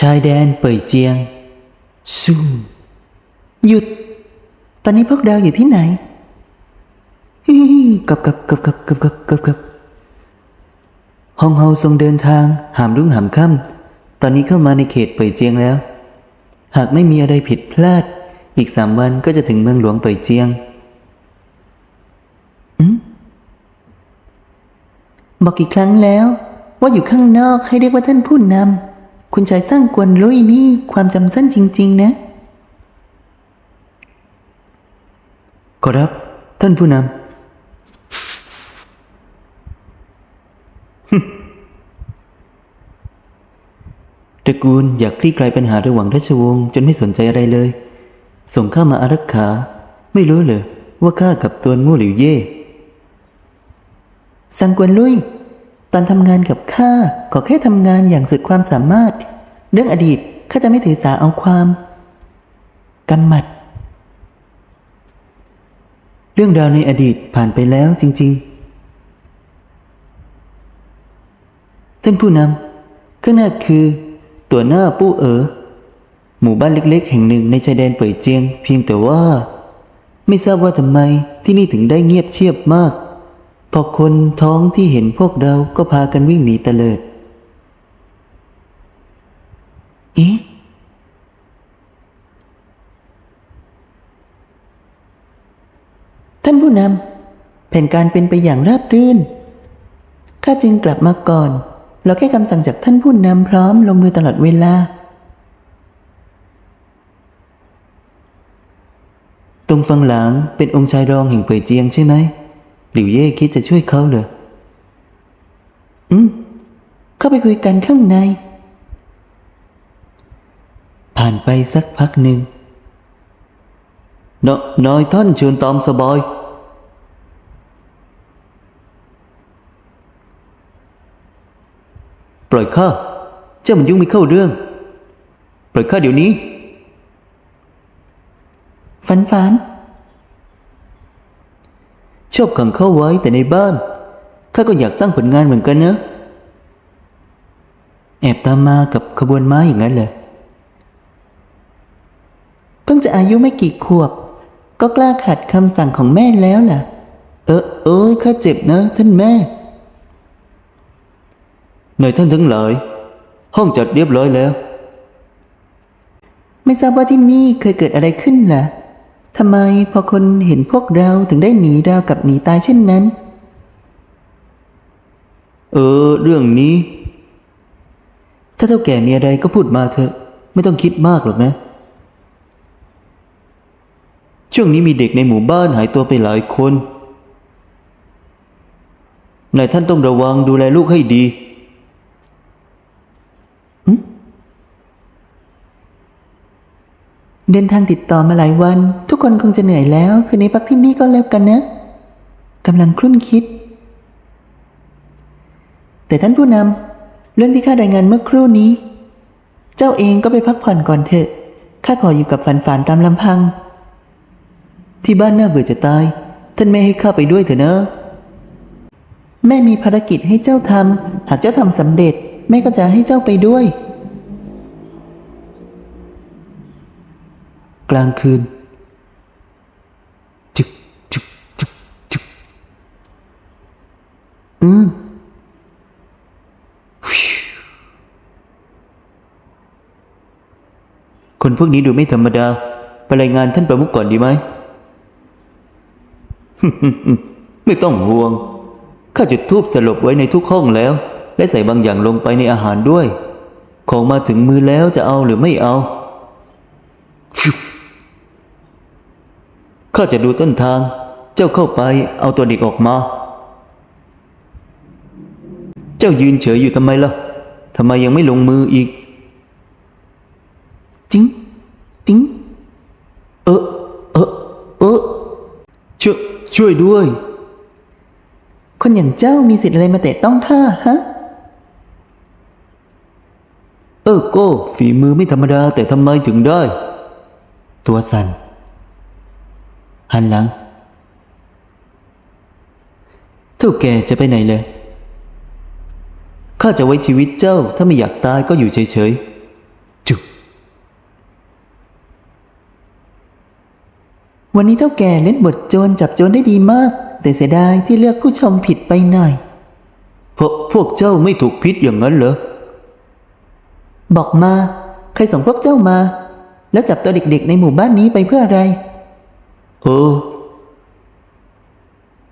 ชายแดนเป่ยเจียงซูหยุด ตอนนี้พวกเราอยู่ที่ไหนฮิฮิกับกับกับกับกับกับกับกับฮองเฮาทรงเดินทาง หามรุ่งหามค่ำตอนนี้เข้ามาในเขตเป่ยเจียงแล้ว หากไม่มีอะไรผิดพลาด อีกสามวันก็จะถึงเมืองหลวงเป่ยเจียงบอกกี่ครั้งแล้ว ว่าอยู่ข้างนอกให้เรียกว่าท่านผู้นำ คุณชายสร้างกวนลุยนี่ความจำสั้นจริง ๆ นะขอรับท่านผู้นำ ตระกูลอยากคลี่คลายปัญหาระหว่างราชวงศ์จนไม่สนใจอะไรเลย ส่งข้ามาอารักขา ไม่รู้เลยว่าข้ากับตัวมู่หลิวเย่สังกวนลุย ตอนทำงานกับข้าขอแค่ทำงานอย่างสุดความสามารถ เรื่องอดีตข้าจะไม่ถือสาเอาความกำหมัด เรื่องราวในอดีตผ่านไปแล้วจริง ๆ ท่านผู้นำข้างหน้าคือ ตัวหน้าปู้เอ๋อหมู่บ้านเล็ก ๆ แห่งหนึ่งในชายแดนเป่ยเจียง เพียงแต่ว่า ไม่ทราบว่าทำไมที่นี่ถึงได้เงียบเชียบมาก พอคนท้องที่เห็นพวกเราก็พากันวิ่งหนีเตลิด เอ๊ะ ท่านผู้นำแผนการเป็นไปอย่างราบรื่น ข้าจึงกลับมาก่อน เราแค่คำสั่งจากท่านผู้นำพร้อมลงมือตลอดเวลา ตรงฟังหลังเป็นองค์ชายรองแห่งเป่ยเจียงใช่ไหม หลิวเย่คิดจะช่วยเขาเหรอ อืม เข้าไปคุยกันข้างใน ผ่านไปสักพักหนึ่งนนายท่านเชิญตามสบายปล่อยข้า เจ้ามันยุ่งไม่เข้าเรื่อง ปล่อยข้าเดี๋ยวนี้ ฝันฝัน ชอบขังเข้าไว้แต่ในบ้านข้าก็อยากสร้างผลงานเหมือนกันนะแอบตามมากับขบวนม้าอย่างนั้นเลยเพิ่งจะอายุไม่กี่ขวบ ก็กล้าขัดคำสั่งของแม่แล้วล่ะ เออเอ้ยข้าเจ็บนะท่านแม่นายท่านทั้งหลายห้องจัดเรียบร้อยแล้ว ไม่ทราบว่าที่นี่เคยเกิดอะไรขึ้นล่ะ ทำไมพอคนเห็นพวกเราถึงได้หนีราวกับหนีตายเช่นนั้น เออ เรื่องนี้ ถ้าเท่าแก่มีอะไรก็พูดมาเถอะ ไม่ต้องคิดมากหรอกนะ ช่วงนี้มีเด็กในหมู่บ้านหายตัวไปหลายคนนายท่านต้องระวังดูแลลูกให้ดีเดินทางติดต่อมาหลายวันทุ กคนคงจะเหนื่อยแล้ว คืนนี้พักที่นี่ก็แล้วกันนะกำลังครุ่นคิด แต่ท่านผู้นำเรื่องที่ข้ารายงานเมื่อครู่นี้ เจ้าเองก็ไปพักผ่อนก่อนเถอะข้าขออยู่กับฝันฝันตามลำพัง ที่บ้านน่าเบื่อจะตาย ท่านไม่ให้ข้าไปด้วยเถอะนะแม่มีภารกิจให้เจ้าทำหากเจ้าทำสำเร็จ แม่ก็จะให้เจ้าไปด้วย กลางคืน จึกจึกจึกจึกอืมฟิว คนพวกนี้ดูไม่ธรรมดา ไปรายงานท่านประมุขก่อนดีไหม ไม่ต้องห่วง ข้าจุดทูบสลบไว้ในทุกห้องแล้ว และใส่บางอย่างลงไปในอาหารด้วย ของมาถึงมือแล้วจะเอาหรือไม่เอาข้าจะดูต้นทาง เจ้าเข้าไปเอาตัวเด็กออกมา เจ้ายืนเฉยอยู่ทำไมล่ะทำไมยังไม่ลงมืออีก จิงจิงเออเออเออช่วยช่วยด้วย คนอย่างเจ้ามีสิทธิ์อะไรมาเตะต้องข้าฮะ เออโก้ฝีมือไม่ธรรมดา แต่ทำไมถึงได้ ตัวสั่นหันหลังเท่าแกจะไปไหนเลย ข้าจะไว้ชีวิตเจ้าถ้าไม่อยากตายก็อยู่เฉย วันนี้เท่าแก่เล่นบทโจรจับโจรได้ดีมาก แต่เสียดายที่เลือกผู้ชมผิดไปหน่อยเพราะพวกเจ้าไม่ถูกพิษอย่างนั้นเหรอ บอกมา ใครส่งพวกเจ้ามา แล้วจับตัวเด็กๆในหมู่บ้านนี้ไปเพื่ออะไร เออ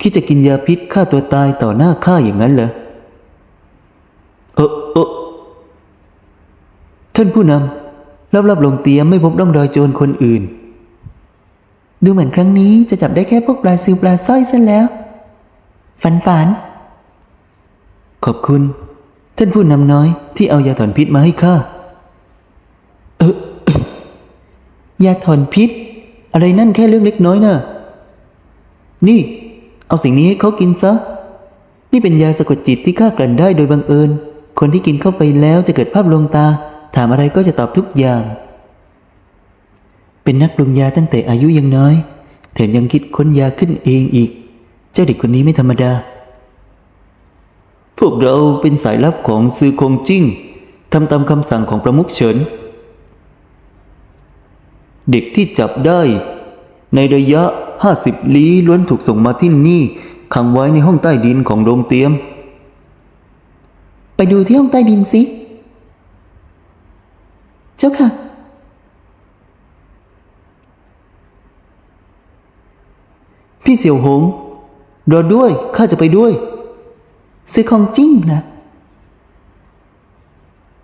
คิดจะกินยาพิษฆ่าตัวตายต่อหน้าข้าอย่างนั้นเหรอ เออเออท่านผู้นำรับรับลงเตรียมไม่พบร่องรอยโจรคนอื่น ดูเหมือนครั้งนี้จะจับได้แค่พวกปลาซิวปลาสร้อยซะแล้ว ฝันฝัน ขอบคุณ ท่านผู้นำน้อยที่เอายาถอนพิษมาให้ข้ายาถอนพิษ อะไรนั่นแค่เรื่องเล็กน้อยนะนี่ เอาสิ่งนี้ให้เขากินซะ นี่เป็นยาสะกดจิตที่ข้ากลั่นได้โดยบังเอิญ คนที่กินเข้าไปแล้วจะเกิดภาพลวงตา ถามอะไรก็จะตอบทุกอย่าง เป็นนักปรุงยาตั้งแต่อายุยังน้อย แถมยังคิดค้นยาขึ้นเองอีก เจ้าเด็กคนนี้ไม่ธรรมดา พวกเราเป็นสายลับของซือคงจิ้งทำตามคำสั่งของประมุขเฉิน เด็กที่จับได้ ในระยะ 50 ลี้ล้วนถูกส่งมาที่นี่ขังไว้ในห้องใต้ดินของโรงเตียม ไปดูที่ห้องใต้ดินสิ เจ้าค่ะ พี่เสี่ยวหงรอด้วย ข้าจะไปด้วยซื้อของจริงนะ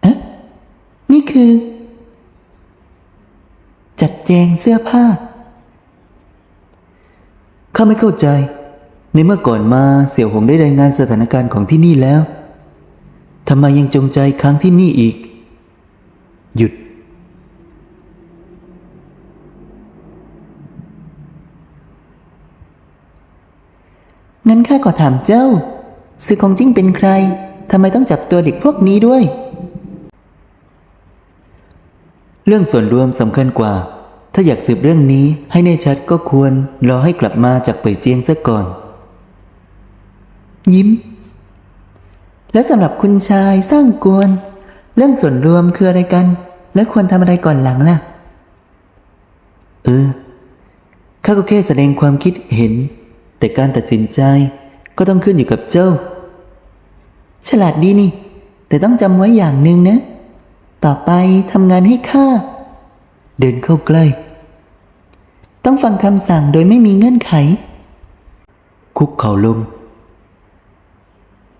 เอ๊ะนี่คือ จัดแจงเสื้อผ้า ข้าไม่เข้าใจ ในเมื่อก่อนมาเสี่ยวหงได้รายงานสถานการณ์ของที่นี่แล้วทำไมยังจงใจค้างที่นี่อีก หยุด งั้นข้าก็ถามเจ้าซื้อของจริงเป็นใครทำไมต้องจับตัวเด็กพวกนี้ด้วย เรื่องส่วนรวมสำคัญกว่า ถ้าอยากสืบเรื่องนี้ให้แน่ชัดก็ควรรอให้กลับมาจากเป่ยเจียงซะก่อน ยิ้ม แล้วสำหรับคุณชายสร้างกวน เรื่องส่วนรวมคืออะไรกัน และควรทำอะไรก่อนหลังล่ะ เออข้าก็แค่แสดงความคิดเห็น แต่การตัดสินใจก็ต้องขึ้นอยู่กับเจ้า ฉลาดดีนี่ แต่ต้องจำไว้อย่างหนึ่งนะ ต่อไปทำงานให้ข้า เดินเข้าใกล้ ต้องฟังคำสั่งโดยไม่มีเงื่อนไข คุกเข่าลง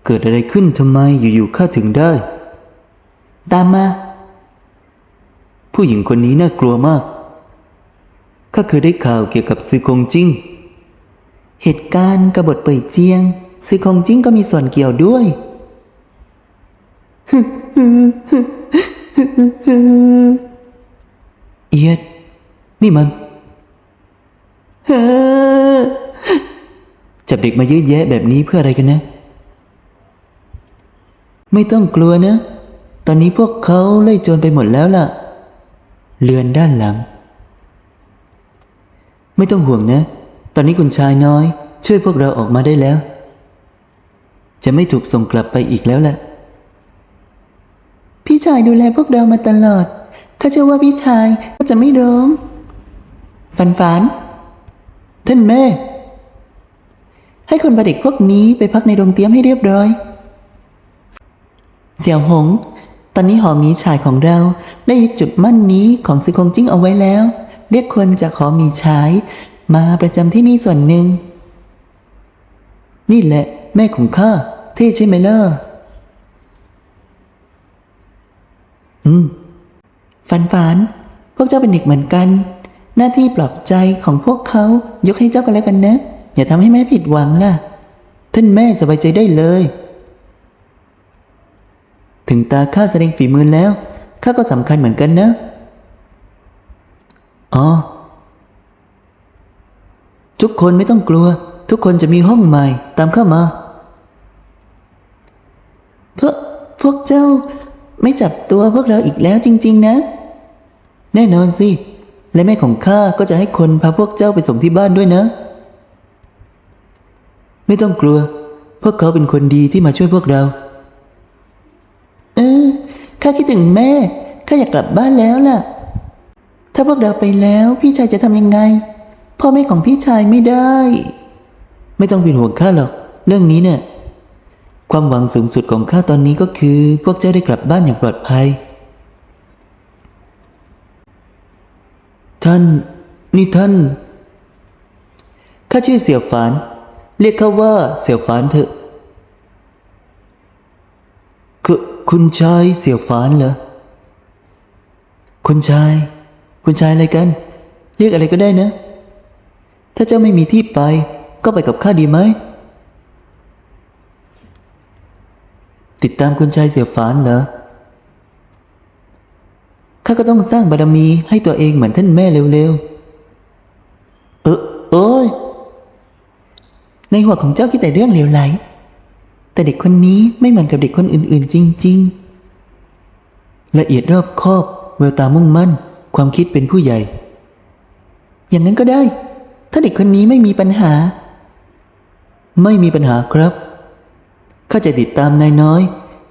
เกิดอะไรขึ้นทำไมอยู่ๆข้าถึงได้ ตามมา ผู้หญิงคนนี้น่ากลัวมาก ข้าเคยได้ข่าวเกี่ยวกับซือคงจิ้ง เหตุการณ์กบฏเป่ยเจียงซีคงจิ้งก็มีส่วนเกี่ยวด้วยเอียด นี่มันจับเด็กมาเยอะแยะแบบนี้เพื่ออะไรกันนะ ไม่ต้องกลัวนะ ตอนนี้พวกเขาไล่โจรไปหมดแล้วล่ะเรือนด้านหลัง ไม่ต้องห่วงนะ ตอนนี้คุณชายน้อย ช่วยพวกเราออกมาได้แล้ว จะไม่ถูกส่งกลับไปอีกแล้วแหละพี่ชายดูแลพวกเรามาตลอดข้าเชื่อว่าพี่ชายก็จะไม่ร้องฝันฝันท่านแม่ ให้คนพาเด็กพวกนี้ไปพักในโรงเตรียมให้เรียบร้อย เสี่ยวหง ตอนนี้หอมีฉายของเราได้ยึดจุดมั่นนี้ของซิคงจิ้งเอาไว้แล้ว เรียกคนจากหอมีฉาย มาประจำที่นี่ส่วนหนึ่ง นี่แหละ แม่ของข้าเท่ใช่ไหมล่ะ อืม ฝันฝัน พวกเจ้าเป็นเด็กเหมือนกัน หน้าที่ปลอบใจของพวกเขายกให้เจ้ากันแล้วกันนะ อย่าทำให้แม่ผิดหวังล่ะ ท่านแม่สบายใจได้เลย ถึงตาข้าแสดงฝีมือแล้ว ข้าก็สำคัญเหมือนกันนะ อ๋อ ทุกคนไม่ต้องกลัว ทุกคนจะมีห้องใหม่ตามเข้ามาพวกพวกเจ้าไม่จับตัวพวกเราอีกแล้วจริง ๆ นะ แน่นอนสิ และแม่ของข้าก็จะให้คนพาพวกเจ้าไปส่งที่บ้านด้วยนะ ไม่ต้องกลัว พวกเขาเป็นคนดีที่มาช่วยพวกเรา เออข้าคิดถึงแม่ข้าอยากกลับบ้านแล้วล่ะ ถ้าพวกเราไปแล้วพี่ชายจะทำยังไง พ่อแม่ของพี่ชายไม่ได้ ไม่ต้องเป็นห่วงข้าหรอก เรื่องนี้เนี่ย ความหวังสูงสุดของข้าตอนนี้ก็คือ พวกเจ้าได้กลับบ้านอย่างปลอดภัย ท่าน นี่ท่าน ข้าชื่อเสี่ยวฝาน เรียกเขาว่าเสี่ยวฝานเถอะคุคุณชายเสี่ยวฝานเหรอ คุณชาย คุณชายอะไรกัน เรียกอะไรก็ได้นะ ถ้าเจ้าไม่มีที่ไป ก็ไปกับข้าดีไหม ติดตามคุณชายเสียฝานเหรอ ข้าก็ต้องสร้างบารมีให้ตัวเองเหมือนท่านแม่เร็วๆ เออโอ้ย ในหัวของเจ้าคิดแต่เรื่องเลวไหล แต่เด็กคนนี้ไม่เหมือนกับเด็กคนอื่น ๆ จริง ๆ ละเอียดรอบคอบ แววตามุ่งมั่น ความคิดเป็นผู้ใหญ่ อย่างนั้นก็ได้ ถ้าเด็กคนนี้ไม่มีปัญหา ไม่มีปัญหาครับข้าจะติดตามนายน้อย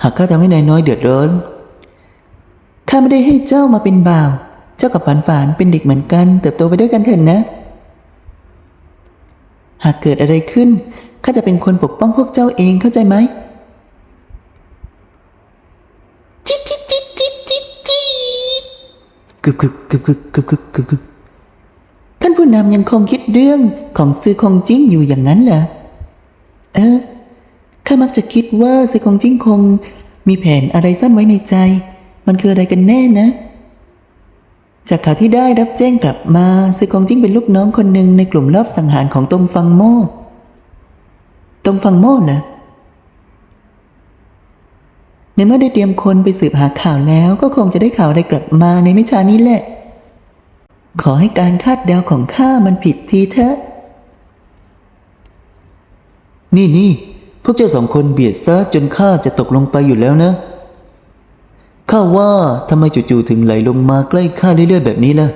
หากข้าทำให้นายน้อยเดือดร้อนข้าไม่ได้ให้เจ้ามาเป็นบ่าว เจ้ากับฝันฝันเป็นเด็กเหมือนกัน เติบโตไปด้วยกันเถอะนะ หากเกิดอะไรขึ้นข้าจะเป็นคนปกป้องพวกเจ้าเองเข้าใจไหมจิ๊จิ๊จิ๊จิ๊จิจิกึกกึกกึกกึกกึกกึก ท่านผู้นำยังคงคิดเรื่องของซือคงจิ้งอยู่อย่างนั้นเหรอ เออ ข้ามักจะคิดว่าซือคงจิ้งคง มีแผนอะไรซ่อนไว้ในใจ มันคืออะไรกันแน่นะ จากข่าวที่ได้รับแจ้งกลับมาซือคงจิ้งเป็นลูกน้องคนหนึ่งในกลุ่มรอบสังหารของตรงฟังโม่ตรงฟังโม่นะในเมื่อได้เตรียมคนไปสืบหาข่าวแล้วก็คงจะได้ข่าวอะไรกลับมาในไม่ช้านี้แหละ ขอให้การคาดเดาของข้ามันผิดทีเถอะ นี่นี่พวกเจ้าสองคนเบียดซะจนข้าจะตกลงไปอยู่แล้วนะข้าว่าทำไมจู่ๆถึงไหลลงมาใกล้ข้าเรื่อยๆแบบนี้ล่ะ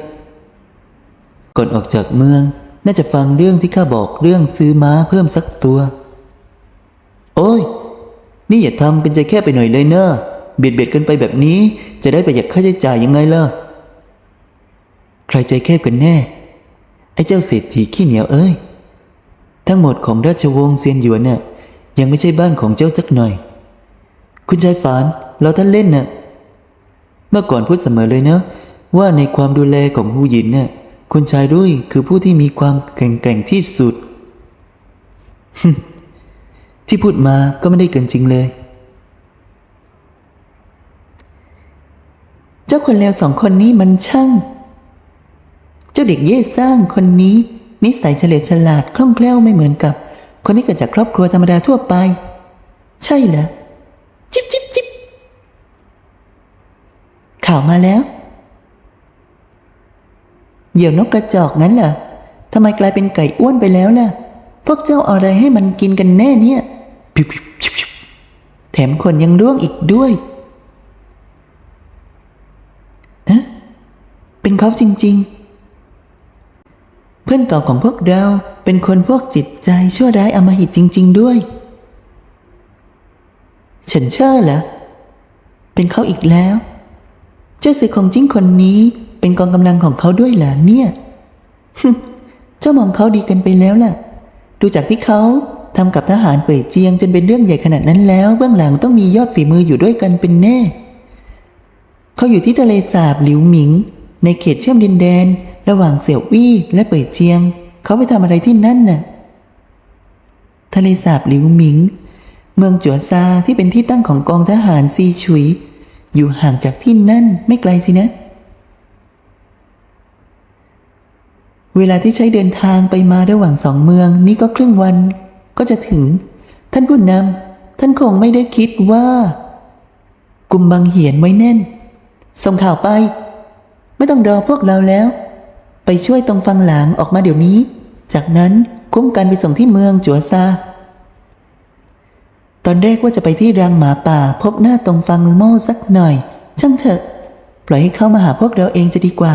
ก่อนออกจากเมืองน่าจะฟังเรื่องที่ข้าบอกเรื่องซื้อม้าเพิ่มสักตัว โอ้ย นี่อย่าทำเป็นใจแค่ไปหน่อยเลยเนอะเบียดเบียดกันไปแบบนี้ จะได้ประหยัดค่าใช้จ่ายยังไงล่ะ ใครใจแคบกันแน่ ไอ้เจ้าเศรษฐีขี้เหนียวเอ้ย ทั้งหมดของราชวงศ์เซียนหยวนเนี่ยยังไม่ใช่บ้านของเจ้าสักหน่อย คุณชายฝานเราท่านเล่นน่ะ เมื่อก่อนพูดเสมอเลยเนะว่าในความดูแลของผู้หญิงเนี่ยคุณชายรุ่ยคือผู้ที่มีความแข็งแกร่งที่สุด ที่พูดมาก็ไม่ได้เกินจริงเลย เจ้าคนเลวสองคนนี้มันช่าง เจ้าเด็กเย่สร้างคนนี้ นิสัยเฉลียวฉลาดคล่องแคล่วไม่เหมือนกับ คนที่เกิดจากครอบครัวธรรมดาทั่วไป ใช่เหรอจิบจิบจิบข่าวมาแล้วเหยี่ยวนกกระจอกงั้นเหรอทำไมกลายเป็นไก่อ้วนไปแล้วล่ะ พวกเจ้าเอาอะไรให้มันกินกันแน่เนี่ยพิบพิบพิบพิบแถมคนยังร่วงอีกด้วยเอ๊ะเป็นเขาจริง ๆ เพื่อนเก่าของพวกเราเป็นคนพวกจิตใจชั่วร้ายอมหิตจริง ๆ ด้วย ฉันเชื่อเหรอเป็นเขาอีกแล้ว เจ้าสือของจิ้งคนนี้เป็นกองกำลังของเขาด้วยเหรอเนี่ยเจ้ามองเขาดีกันไปแล้วล่ะ ดูจากที่เขาทำกับทหารเป่ยเจียงจนเป็นเรื่องใหญ่ขนาดนั้นแล้ว เบื้องหลังต้องมียอดฝีมืออยู่ด้วยกันเป็นแน่ เขาอยู่ที่ทะเลสาบหลิวหมิง ในเขตเชื่อมดินแดน ระหว่างเสี่ยววี่และเป่ยเจียง เขาไปทำอะไรที่นั่นน่ะทะเลสาบหลิวหมิง เมืองจัวซาที่เป็นที่ตั้งของกองทหารซีฉุย อยู่ห่างจากที่นั่นไม่ไกลสินะ เวลาที่ใช้เดินทางไปมาระหว่างสองเมืองนี่ก็ครึ่งวันก็จะถึง ท่านผู้นำท่านคงไม่ได้คิดว่า กลุ่มบังเหียนไว้แน่น ส่งข่าวไป ไม่ต้องรอพวกเราแล้ว ไปช่วยตรงฟังหลางออกมาเดี๋ยวนี้ จากนั้นคุ้มกันไปส่งที่เมืองจัวซา ตอนแรกว่าจะไปที่รังหมาป่าพบหน้าตรงฟังโม่สักหน่อย ช่างเถอะ ปล่อยให้เข้ามาหาพวกเราเองจะดีกว่า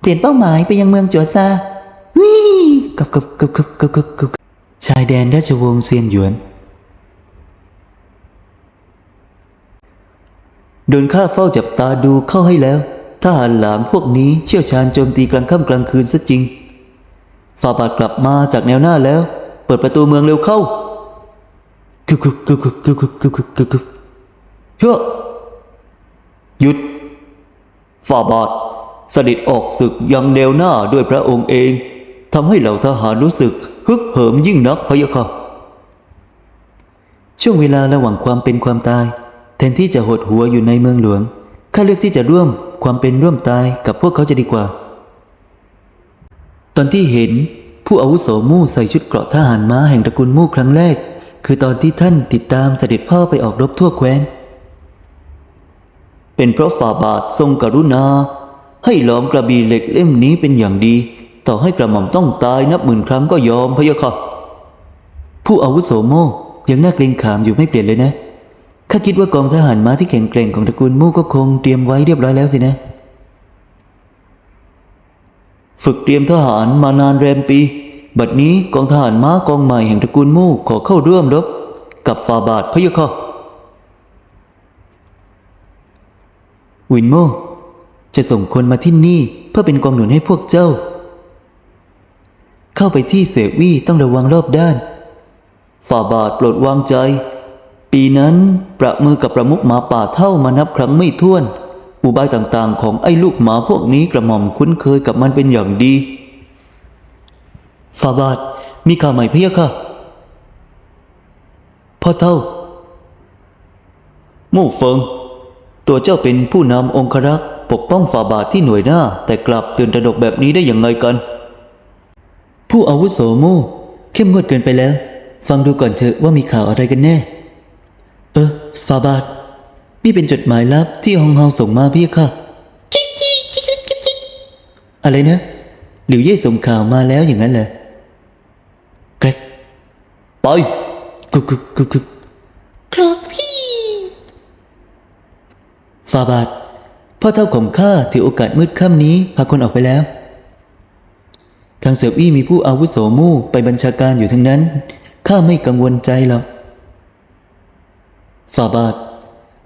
เปลี่ยนเป้าหมายไปยังเมืองจัวซาวิกับกับกับกับกับกับกับชายแดนราชวงศ์เซียนหยวนโดนข้าเฝ้าจับตาดูเข้าให้แล้ว ทหารหลามพวกนี้เชี่ยวชาญโจมตีกลางค่ำกลางคืนซะจริง ฝ่าบาทกลับมาจากแนวหน้าแล้ว เปิดประตูเมืองเร็วเข้ากึกกึกกึกกึกกึกกึกกึกกึกกึกกึกเฮ้อหยุด ฝ่าบาทสด็จออกศึกยังแนวหน้าด้วยพระองค์เองทำให้เหล่าทหารรู้สึกฮึกเหิมยิ่งนักพะยะค่ะช่วงเวลาระหว่างความเป็นความตาย แทนที่จะหดหัวอยู่ในเมืองหลวงข้าเลือกที่จะร่วม ความเป็นร่วมตายกับพวกเขาจะดีกว่า ตอนที่เห็นผู้อาวุโสมู่ใส่ชุดเกราะทหารม้าแห่งตระกูลมู่ครั้งแรก คือตอนที่ท่านติดตามเสด็จพ่อไปออกรบทั่วแคว้น เป็นเพราะฝ่าบาททรงกรุณา ให้หลอมกระบี่เหล็กเล่มนี้เป็นอย่างดี ต่อให้กระหม่อมต้องตายนับหมื่นครั้งก็ยอมพะยะค่ะผู้อาวุโสโม่ยังน่าเกรงขามอยู่ไม่เปลี่ยนเลยนะ ข้าคิดว่ากองทหารม้าที่แข็งแกร่งของตระกูลมู่ก็คงเตรียมไว้เรียบร้อยแล้วสินะ ฝึกเตรียมทหารมานานแรมปี บัดนี้กองทหารม้ากองใหม่แห่งตระกูลมู่ขอเข้าร่วมรบกับฟาบาทพะยะค่ะวินโมจะส่งคนมาที่นี่เพื่อเป็นกองหนุนให้พวกเจ้า เข้าไปที่เสวีต้องระวังรอบด้าน ฝ่าบาทโปรดวางใจ ปีนั้นประมือกับประมุขหมาป่าเท่ามานับครั้งไม่ถ้วน อุบายต่างๆ ของไอ้ลูกหมาพวกนี้กระหม่อมคุ้นเคยกับมันเป็นอย่างดีฝ่าบาทมีข่าวใหม่เพียค่ะ พ่อเท่า มู่เฟิง ตัวเจ้าเป็นผู้นำองครักษ์ปกป้องฝ่าบาทที่หน่วยหน้า แต่กลับตื่นตระหนกแบบนี้ได้อย่างไงกัน ผู้อาวุโสมู่เข้มงวดเกินไปแล้ว ฟังดูก่อนเถอะว่ามีข่าวอะไรกันแน่ ฟาบาท นี่เป็นจดหมายลับที่ฮองเฮาส่งมาพี่ค่ะ อะไรนะ หลิวเย่ส่งข่าวมาแล้วอย่างนั้นเหรอแกรกไปกึกกึกกึกกึกครับพี่ฟาบาทพ่อเท่าของข้าถือโอกาสมืดค่ำนี้พาคนออกไปแล้ว ทางเสี่ยวอี้มีผู้อาวุโสมู่ไปบัญชาการอยู่ทั้งนั้นข้าไม่กังวลใจหรอก ฝ่าบาท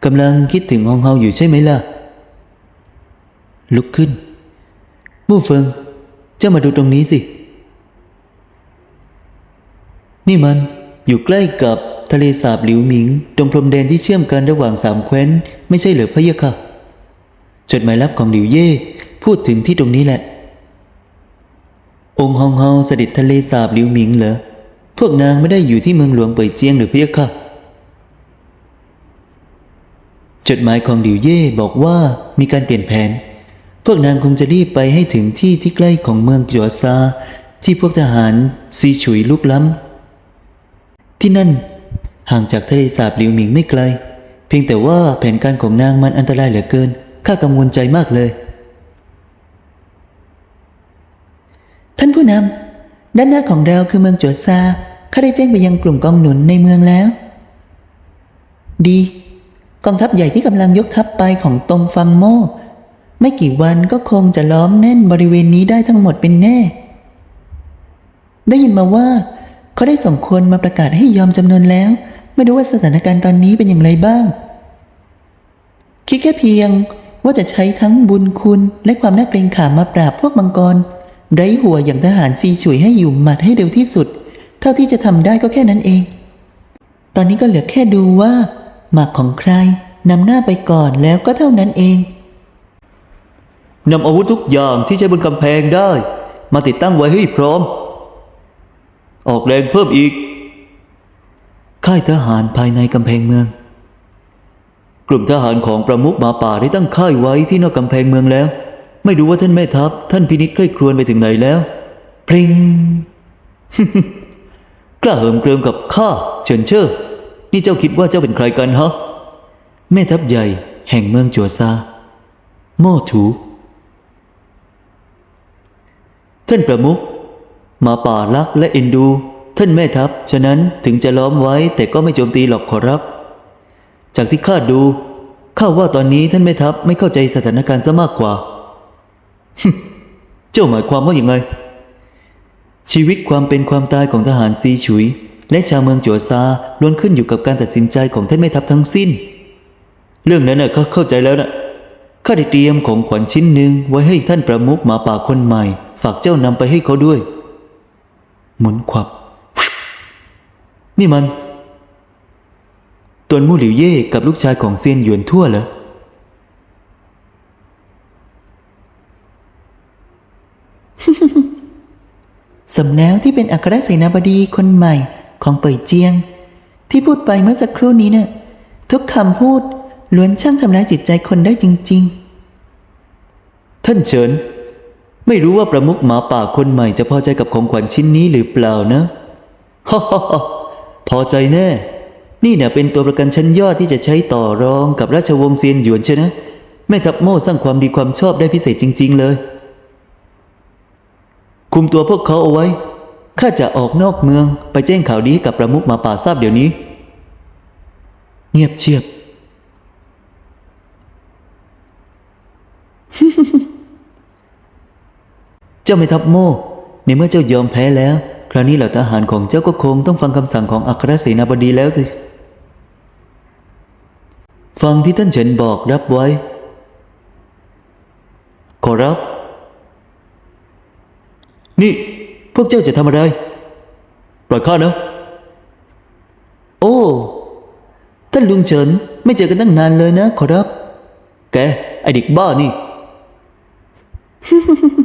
กำลังคิดถึงฮองเฮาอยู่ใช่ไหมล่ะ ลุกขึ้น มู่เฟิง เจ้ามาดูตรงนี้สิ นี่มันอยู่ใกล้กับทะเลสาบหลิวหมิง ตรงพรมแดนที่เชื่อมกันระหว่างสามแคว้น ไม่ใช่เหรือพะยะค่ะ จดหมายลับของหลิวเย่พูดถึงที่ตรงนี้แหละ องค์ฮองเฮาเสด็จทะเลสาบหลิวหมิงเหรอ พวกนางไม่ได้อยู่ที่เมืองหลวงเป่ยเจียงหรือพะยะค่ะ จดหมายของหลิวเย่บอกว่ามีการเปลี่ยนแผน พวกนางคงจะรีบไปให้ถึงที่ที่ใกล้ของเมืองจัวซา ที่พวกทหารซีฉุยลุกล้ำ ที่นั่น ห่างจากทะเลสาบหลิวหมิงไม่ไกล เพียงแต่ว่าแผนการของนางมันอันตรายเหลือเกิน ข้ากังวลใจมากเลย ท่านผู้นำด้านหน้าของเราคือเมืองจัวซา ข้าได้แจ้งไปยังกลุ่มกองหนุนในเมืองแล้ว ดี กองทัพใหญ่ที่กำลังยกทัพไปของตรงฟังโมไม่กี่วันก็คงจะล้อมแน่นบริเวณนี้ได้ทั้งหมดเป็นแน่ ได้ยินมาว่า เขาได้ส่งคนมาประกาศให้ยอมจำนวนแล้ว ไม่รู้ว่าสถานการณ์ตอนนี้เป็นอย่างไรบ้าง คิดแค่เพียงว่าจะใช้ทั้งบุญคุณและความน่าเกรงขามมาปราบพวกมังกร ไร้หัวอย่างทหารซีฉุยให้อยู่หมัดให้เร็วที่สุด เท่าที่จะทำได้ก็แค่นั้นเอง ตอนนี้ก็เหลือแค่ดูว่า หมากของใครนำหน้าไปก่อนแล้วก็เท่านั้นเองนำอาวุธทุกอย่างที่ใช้บนกำแพงได้ มาติดตั้งไว้ให้พร้อม ออกแรงเพิ่มอีก ค่ายทหารภายในกำแพงเมือง กลุ่มทหารของประมุขหมาป่าได้ตั้งค่ายไว้ที่นอกกำแพงเมืองแล้ว ไม่รู้ว่าท่านแม่ทัพ ท่านพินิจใกล้ครวนไปถึงไหนแล้วเพลงกล้าเหิมเกริมกับข้าเฉินเชิ่อ นี่เจ้าคิดว่าเจ้าเป็นใครกันฮะ แม่ทัพใหญ่แห่งเมืองจัวซาโม่ถู ท่านประมุขมาป่ารักและเอ็นดู ท่านแม่ทัพ ฉะนั้นถึงจะล้อมไว้แต่ก็ไม่โจมตีหรอกขอรับ จากที่ข้าดูข้าว่าตอนนี้ท่านแม่ทัพไม่เข้าใจสถานการณ์ซะมากกว่า เจ้าหมายความว่าอย่างไง ชีวิตความเป็นความตายของทหารซีฉุย และชาวเมืองจัวซาล้วนขึ้นอยู่กับการตัดสินใจของท่านแม่ทัพทั้งสิ้น เรื่องนั้นน่ะข้าเข้าใจแล้วนะข้าได้เตรียมของขวัญชิ้นหนึ่งไว้ให้ท่านประมุขหมาป่าคนใหม่ ฝากเจ้านำไปให้เขาด้วย หมุนขวับ นี่มันตวนมู่หลิวเย่กับลูกชายของเซียนหยวนทั่วเหรอสมแล้วที่เป็นอัครเสนาบดีคนใหม่ ของเป่ยเจียง ที่พูดไปเมื่อสักครู่นี้เนี่ยทุกคำพูดล้วนช่างทำร้ายจิตใจคนได้จริง ๆ ท่านเฉิน ไม่รู้ว่าประมุขหมาป่าคนใหม่จะพอใจกับของขวัญชิ้นนี้หรือเปล่านะฮ่าฮ่าพอใจแน่ นี่เนี่ยเป็นตัวประกันชั้นยอดที่จะใช้ต่อรองกับราชวงศ์เซียนหยวนใช่นะแม่ทัพโม่สร้างความดีความชอบได้พิเศษจริง ๆ เลย คุมตัวพวกเขาเอาไว้ ข้าจะออกนอกเมืองไปแจ้งข่าวดีให้กับประมุขมาป่าทราบเดี๋ยวนี้ เงียบเชียบ เจ้าไม่ทับโม่ในเมื่อเจ้ายอมแพ้แล้ว คราวนี้เหล่าทหารของเจ้าก็คงต้องฟังคำสั่งของอัครเสนาบดีแล้วสิ ฟังที่ท่านเฉินบอกรับไว้ ขอรับ นี่ พวกเจ้าจะทำอะไร ปล่อยข้านะ โอ้ ท่านลุงเฉินไม่เจอกันตั้งนานเลยนะ ขอรับ แก ไอเด็กบ้านี่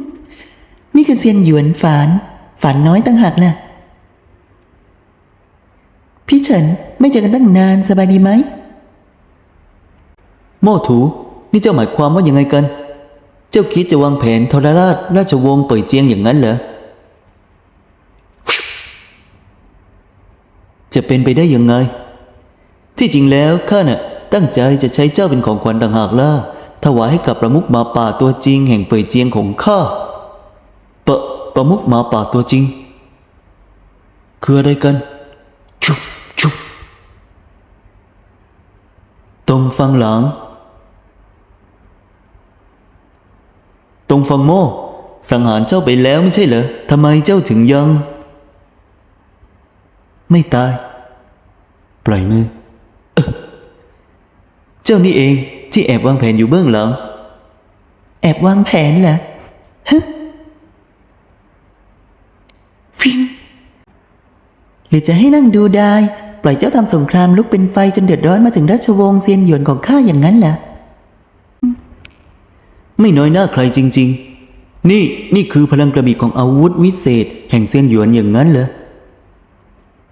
ๆนี่คือเซียนหยวนฝาน ฝานน้อยตั้งหากนะพี่เฉินไม่เจอกันตั้งนานสบายดีไหมโม่ถู นี่เจ้าหมายความว่ายังไงกัน เจ้าคิดจะวางแผนทรราชราชวงศ์เป่ยเจียงอย่างนั้นเหรอ จะเป็นไปได้ยังไง ที่จริงแล้วข้าน่ะตั้งใจจะใช้เจ้าเป็นของขวัญต่างหากล่ะถวายให้กับประมุขหมาป่าตัวจริง แห่งเป่ยเจียงของข้าปะประมุขหมาป่าตัวจริง คืออะไรกัน ชุบชุบตรงฟังหลัง ตรงฟังโม่สังหารเจ้าไปแล้วไม่ใช่เหรอทำไมเจ้าถึงยัง ไม่ตาย ปล่อยมือเออเจ้านี่เองที่แอบวางแผนอยู่เบื้องหลัง แอบวางแผนเหรอฮะฟิงหรือจะให้นั่งดูได้ ปล่อยเจ้าทำสงครามลุกเป็นไฟจนเดือดร้อนมาถึงราชวงศ์เซียนหยวนของข้าอย่างนั้นเหรอไม่น้อยหน้าใครจริง ๆ นี่นี่คือพลังกระบี่ของอาวุธวิเศษ แห่งเซียนหยวนอย่างนั้นเหรอ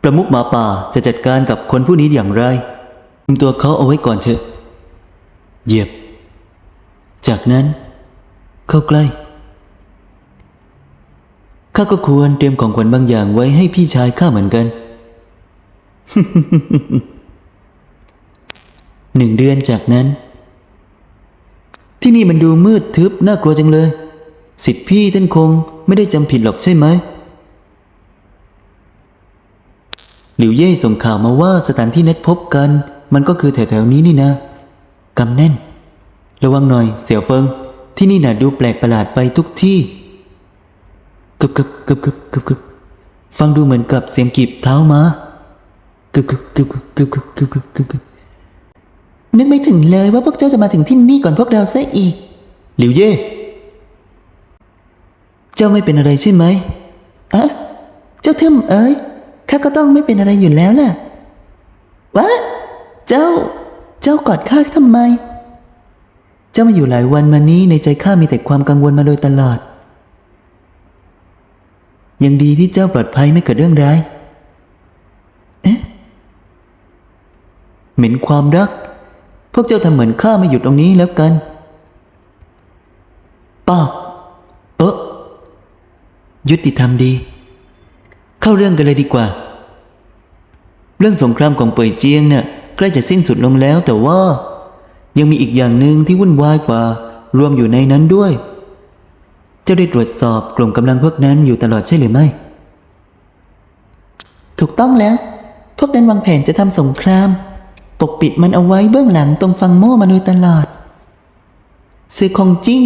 ประมุขหมาป่าจะจัดการกับคนผู้นี้อย่างไรคุมตัวเขาเอาไว้ก่อนเถอะ เหยียบ จากนั้น เข้าใกล้ ข้าก็ควรเตรียมของขวัญบางอย่างไว้ให้พี่ชายข้าเหมือนกัน หนึ่งเดือนจากนั้น ที่นี่มันดูมืดทึบน่ากลัวจังเลย สิทธิพี่ท่านคงไม่ได้จำผิดหรอกใช่ไหม หลิวเย่ส่งข่าวมาว่าสถานที่นัดพบกัน มันก็คือแถวๆนี้นี่นะกำแน่น ระวังหน่อยเสี่ยวเฟิง ที่นี่น่ะดูแปลกประหลาดไปทุกที่กึบกึบกึบกึบกึบกึบฟังดูเหมือนกับเสียงกีบเท้ามากึบกึบกึบกึบกึบกึบกึบกึบกึบนึกไม่ถึงเลยว่าพวกเจ้าจะมาถึงที่นี่ก่อนพวกเราซะอีก หลิวเย่เจ้าไม่เป็นอะไรใช่ไหมอะเจ้าทึมเอ้ย ข้าก็ต้องไม่เป็นอะไรอยู่แล้วล่ะวะเจ้า เจ้ากอดข้าทำไม เจ้ามาอยู่หลายวันมานี้ในใจข้ามีแต่ความกังวลมาโดยตลอด ยังดีที่เจ้าปลอดภัยไม่เกิดเรื่องร้ายเอ๊ะเหม็นความรัก พวกเจ้าทำเหมือนข้าไม่อยู่ตรงนี้แล้วกันป้าเออยุติธรรมดี เข้าเรื่องกันเลยดีกว่า เรื่องสงครามของเปยเจียงเนี่ยใกล้จะสิ้นสุดลงแล้วแต่ว่า ยังมีอีกอย่างหนึ่งที่วุ่นวายกว่า รวมอยู่ในนั้นด้วย เจ้าได้ตรวจสอบกลุ่มกำลังพวกนั้นอยู่ตลอดใช่หรือไม่ ถูกต้องแล้ว พวกนั้นวางแผนจะทำสงคราม ปกปิดมันเอาไว้เบื้องหลังตรงฟังโม่มาโดยตลอด ซือคงจิ้ง